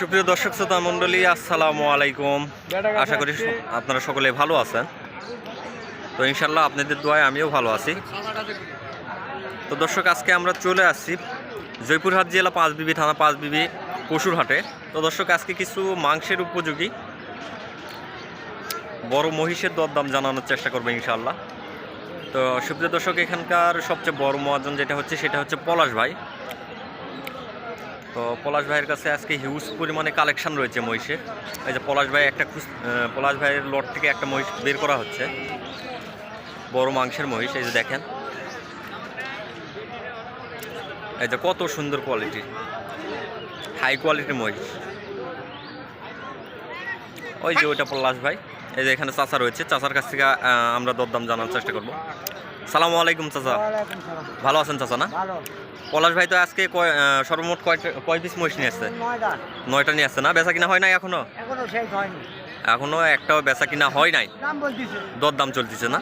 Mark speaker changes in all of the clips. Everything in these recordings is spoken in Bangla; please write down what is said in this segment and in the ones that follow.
Speaker 1: সুপ্রিয় দর্শক শ্রোতা মণ্ডলী, আসসালামু আলাইকুম। আশা করি আপনারা সকলে ভালো আছেন। তো ইনশাল্লাহ আপনাদের দোয়ায় আমিও ভালো আছি। তো দর্শক, আজকে আমরা চলে আসছি জয়পুরহাট জেলা পাঁচ পাঁচবিবি থানা পাঁচবিবি পশুর হাটে তো দর্শক, আজকে কিছু মাংসের উপযোগী, বড় মহিষের দরদাম জানানোর চেষ্টা করব ইনশাল্লাহ তো সুপ্রিয় দর্শক, এখানকার সবচেয়ে বড় মহাজন যেটা হচ্ছে, সেটা হচ্ছে পলাশ ভাই। তো পলাশ ভাইয়ের কাছে আজকে হিউজ পরিমাণে কালেকশন রয়েছে মহিষের। এই যে পলাশ ভাই একটা খুশ- পলাশ ভাইয়ের লট থেকে একটা মহিষ বের করা হচ্ছে। বড় মাংসের মহিষ, এই যে দেখেন। এই যে কত সুন্দর কোয়ালিটির হাই কোয়ালিটির মহিষ। ওই যে ওইটা পলাশ ভাই। এই যে এখানে চাচা রয়েছে। চাচার কাছ থেকে আমরা দরদাম জানার চেষ্টা করব। সালামু আলাইকুম চাচা। ভালো আছেন চাচা না? পলাশ ভাই তো আজকে সর্বমোট কয় পিস মহিষ নিয়ে আসছে?
Speaker 2: নয়টা।
Speaker 1: নিয়ে আসছে না? বেচা কিনা হয় নাই
Speaker 2: এখনও?
Speaker 1: এখনও একটাও বেচা কিনা হয় নাই।
Speaker 2: দাম
Speaker 1: দরদাম চলতেছে না?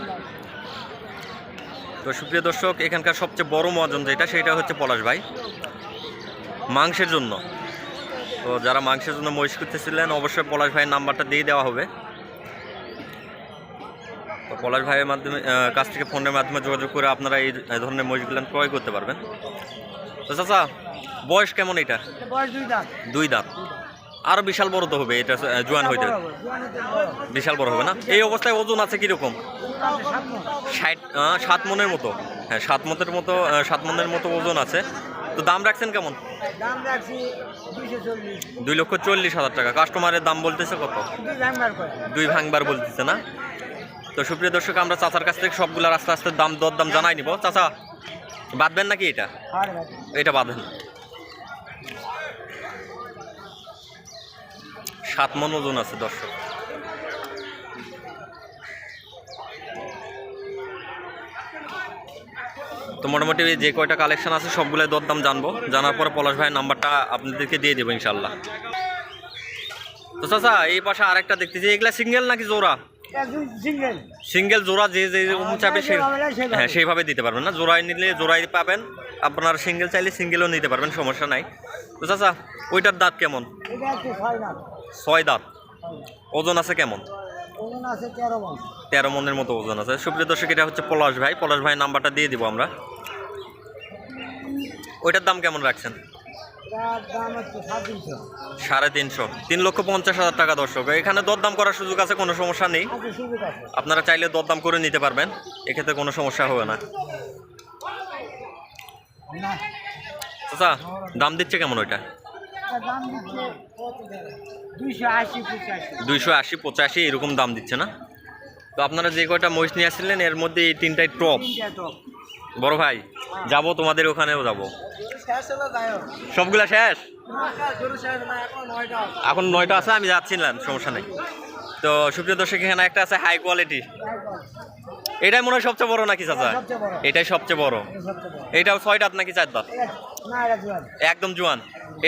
Speaker 1: তো সুপ্রিয় দর্শক এখানকার সবচেয়ে বড় মহাজন যেটা সেটা হচ্ছে পলাশ ভাই। মাংসের জন্য। তো যারা মাংসের জন্য মহিষ করতেছিলেন অবশ্যই পলাশ ভাইয়ের নাম্বারটা দিয়ে দেওয়া হবে। তো পলাশ ভাইয়ের মাধ্যমে কাছ থেকে ফোনের মাধ্যমে যোগাযোগ করে আপনারা এই ধরনের মহিষগুলো ক্রয় করতে পারবেন। তো চাচা বয়স কেমন এটা
Speaker 2: দুই দাঁত।
Speaker 1: আরও বিশাল বড় তো হবে এটা জোয়ান হইতে। বিশাল বড় হবে না? এই অবস্থায় ওজন আছে কীরকম। ষাট সাত মনের মতো। হ্যাঁ সাত মনের মতো সাত মনের মতো ওজন আছে। তো দাম রাখছেন কেমন? দুই লক্ষ চল্লিশ হাজার টাকা। কাস্টমারের দাম বলতেছে কত?
Speaker 2: দুই ভাঙবার
Speaker 1: বলতেছে না? তো সুপ্রিয় দর্শক আমরা চাচার কাছ থেকে সবগুলার আস্তে আস্তে দাম দর দাম জানাই নিব। চাচা বাঁধবেন নাকি এটা? এটা বাঁধেন। সাত মন ওজন আছে দর্শক। তো মোটামুটি যে কয়টা কালেকশন আছে সবগুলোই দরদাম জানব। জানার পরে পলাশ ভাইয়ের নাম্বারটা আপনাদেরকে দিয়ে দেবো ইনশাল্লাহ তো চাচা এই পাশে আরেকটা দেখতেছি এগুলা সিঙ্গেল নাকি জোড়া?
Speaker 2: সিঙ্গেল
Speaker 1: জোড়া যে যে চাবে সে
Speaker 2: সেভাবে।
Speaker 1: হ্যাঁ সেইভাবে দিতে পারবেন না। জোড়ায় নিলে জোড়ায় পাবেন। আপনার সিঙ্গেল চাইলে সিঙ্গেলও নিতে পারবেন সমস্যা নাই। তো চাচা ওইটার দাঁত কেমন?
Speaker 2: ছয় দাঁত।
Speaker 1: ওজন আছে কেমন?
Speaker 2: তেরো
Speaker 1: মনের মতো ওজন আছে। সুপ্রিয় দর্শক এটা হচ্ছে পলাশ ভাই। পলাশ ভাই নাম্বারটা দিয়ে দিব আমরা। ওইটার দাম কেমন রাখছেন? সাড়ে তিনশো। তিন লক্ষ পঞ্চাশ হাজার টাকা দর্শক। এখানে দরদাম করার সুযোগ আছে, কোনো সমস্যা নেই। আপনারা চাইলে দরদাম করে নিতে পারবেন। এক্ষেত্রে কোনো সমস্যা হবে না। চাচা, দাম দিচ্ছে কেমন ওইটা?
Speaker 2: দুইশো আশি পঁচাশি,
Speaker 1: এরকম দাম দিচ্ছে না? তো আপনারা যে কয়টা মহিষ নিয়ে আসছিলেন, এর মধ্যে এই তিনটাই টপ। বড় ভাই, যাব তোমাদের ওখানেও যাব। সবগুলা শেষ?
Speaker 2: এখন নয়টা। আছে।
Speaker 1: আমি যাচ্ছিলাম সমস্যা নেই। তো সুপ্রিয় দর্শক এখানে একটা আছে হাই কোয়ালিটি এটাই মনে হয় সবচেয়ে বড় নাকি চাচা? এটাই সবচেয়ে বড়। এটাও ছয় দাঁত নাকি চার দাঁত? একদম জোয়ান।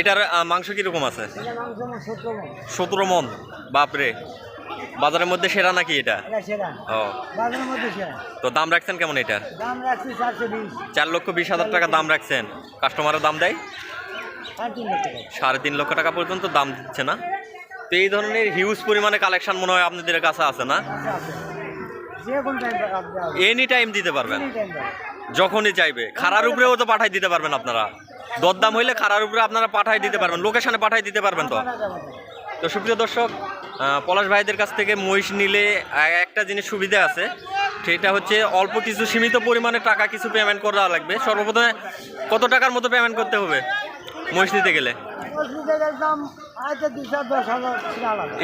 Speaker 1: এটার মাংস কীরকম আছে? সতেরো মন বাপরে। বাজারের মধ্যে সেরা নাকি এটা?
Speaker 2: এটা
Speaker 1: ও। তো দাম রাখছেন কেমন এটার
Speaker 2: বিশ।
Speaker 1: চার লক্ষ বিশ হাজার টাকা দাম রাখছেন। কাস্টমারের দাম দেয়?
Speaker 2: সাড়ে তিন লক্ষ টাকা।
Speaker 1: পর্যন্ত দাম দিচ্ছে না? তো এই ধরনের হিউজ পরিমাণে কালেকশন মনে হয় আপনাদের কাছে আছে না? এনি টাইম দিতে পারবেন। যখনই চাইবে। খারার উপরেও তো পাঠাই দিতে পারবেন আপনারা। দরদাম হইলে খারার উপরে আপনারা পাঠাই দিতে পারবেন। লোকেশনে পাঠাই দিতে পারবেন তো। তো সুপ্রিয় দর্শক পলাশ ভাইদের কাছ থেকে মহিষ নিলে একটা জিনিস সুবিধা আছে সেটা হচ্ছে অল্প কিছু সীমিত পরিমাণে টাকা কিছু পেমেন্ট করা লাগবে। সর্বপ্রথমে কত টাকার মতো পেমেন্ট করতে হবে মহিষ নিতে গেলে?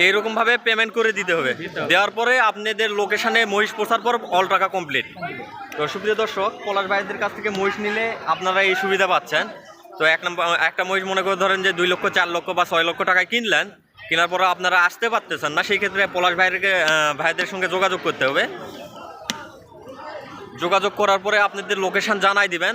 Speaker 1: এইরকমভাবে পেমেন্ট করে দিতে হবে। দেওয়ার পরে আপনাদের লোকেশানে মহিষ পৌঁছার পর অল টাকা কমপ্লিট তো সুপ্রিয় দর্শক পলাশ ভাইদের কাছ থেকে মহিষ নিলে আপনারা এই সুবিধা পাচ্ছেন। তো এক নম্বর একটা মহিষ মনে করে ধরেন যে দুই লক্ষ চার লক্ষ বা ছয় লক্ষ টাকায় কিনলেন কেনার পরে আপনারা আসতে পারতেছেন না সেই ক্ষেত্রে পলাশ আহ, ভাইদের সঙ্গে যোগাযোগ করতে হবে। যোগাযোগ করার পরে আপনাদের লোকেশন জানাই দিবেন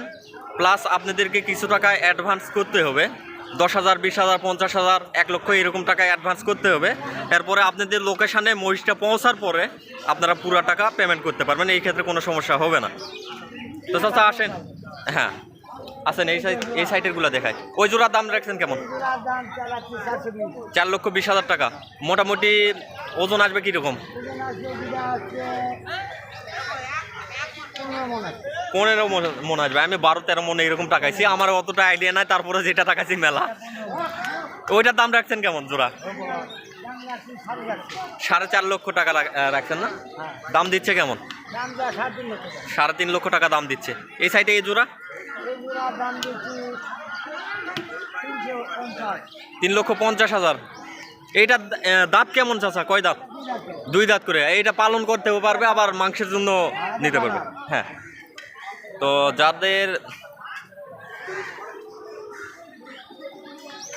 Speaker 1: প্লাস আপনাদেরকে কিছু টাকা অ্যাডভান্স করতে হবে। দশ হাজার বিশ হাজার পঞ্চাশ হাজার এক লক্ষ এরকম টাকা অ্যাডভান্স করতে হবে। এরপরে আপনাদের লোকেশানে মহিষটা পৌঁছার পরে আপনারা পুরো টাকা পেমেন্ট করতে পারবেন এই ক্ষেত্রে কোনো সমস্যা হবে না। তো চাচা আসেন। হ্যাঁ। আচ্ছা এই সাইড এই সাইডেরগুলো দেখায়। ওই জোড়ার দাম রাখছেন কেমন? চার লক্ষ বিশ হাজার টাকা। মোটামুটি ওজন আসবে কীরকম?
Speaker 2: পনেরো মন
Speaker 1: আসবে। আমি বারো তেরো মনে এরকম টাকাইছি। আমার অতটা আইডিয়া নাই তারপরে যেটা টাকাইছি মেলা। ওইটার দাম রাখছেন কেমন জোড়া?
Speaker 2: সাড়ে
Speaker 1: চার লক্ষ টাকা রাখছেন না? দাম দিচ্ছে কেমন?
Speaker 2: সাড়ে তিন লক্ষ টাকা।
Speaker 1: সাড়ে তিন লক্ষ টাকা দাম দিচ্ছে। এই সাইডে এই জোড়া? তিন লক্ষ পঞ্চাশ হাজার। এইটা দাঁত কেমন চাচা? কয় দাঁত? দুই দাঁত করে। এইটা পালন করতেও পারবে, আবার মাংসের জন্য নিতে পারবে। হ্যাঁ। তো যাদের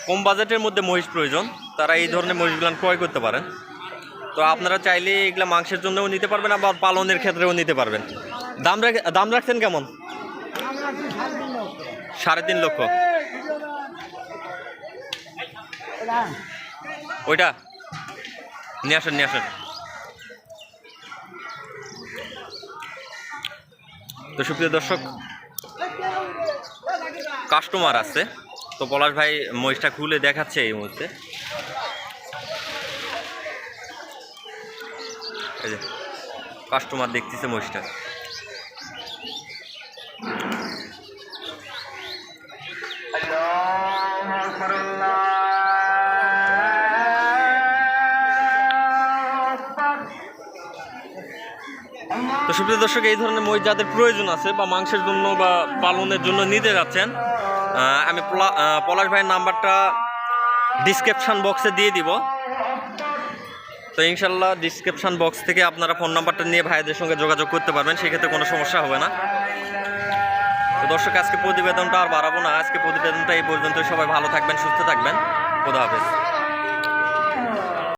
Speaker 1: কম বাজেটের মধ্যে মহিষ প্রয়োজন, তারা এই ধরনের মহিষগুলো ক্রয় করতে পারেন। তো আপনারা চাইলে এগুলা মাংসের জন্যও নিতে পারবেন, আবার পালনের ক্ষেত্রেও নিতে পারবেন। দাম রাখ- দাম রাখছেন কেমন
Speaker 2: দাম রাখছি সাড়ে তিন লক্ষ
Speaker 1: সাড়ে তিন লক্ষ। ওইটা? নিয়ে আসেন নিয়ে আসেন। তো সুপ্রিয় দর্শক কাস্টমার আছে। তো পলাশ ভাই মহিষটা খুলে দেখাচ্ছে এই মুহূর্তে। কাস্টমার দেখতেছে মহিষটা। তো সুপ্রিয় দর্শক, এই ধরনের মহিষ যাদের প্রয়োজন আছে বা মাংসের জন্য বা পালনের জন্য নিতে যাচ্ছেন আমি পলা- পলাশ ভাইয়ের নাম্বারটা ডিসক্রিপশান বক্সে দিয়ে দিব। তো ইনশাল্লাহ ডিসক্রিপশান বক্স থেকে আপনারা ফোন নাম্বারটা নিয়ে ভাইদের সঙ্গে যোগাযোগ করতে পারবেন, সেক্ষেত্রে কোনো সমস্যা হবে না। তো দর্শক, আজকে প্রতিবেদনটা আর বাড়াবো না। আজকে প্রতিবেদনটা এই পর্যন্ত সবাই ভালো থাকবেন, সুস্থ থাকবেন। খোদা হাফেজ।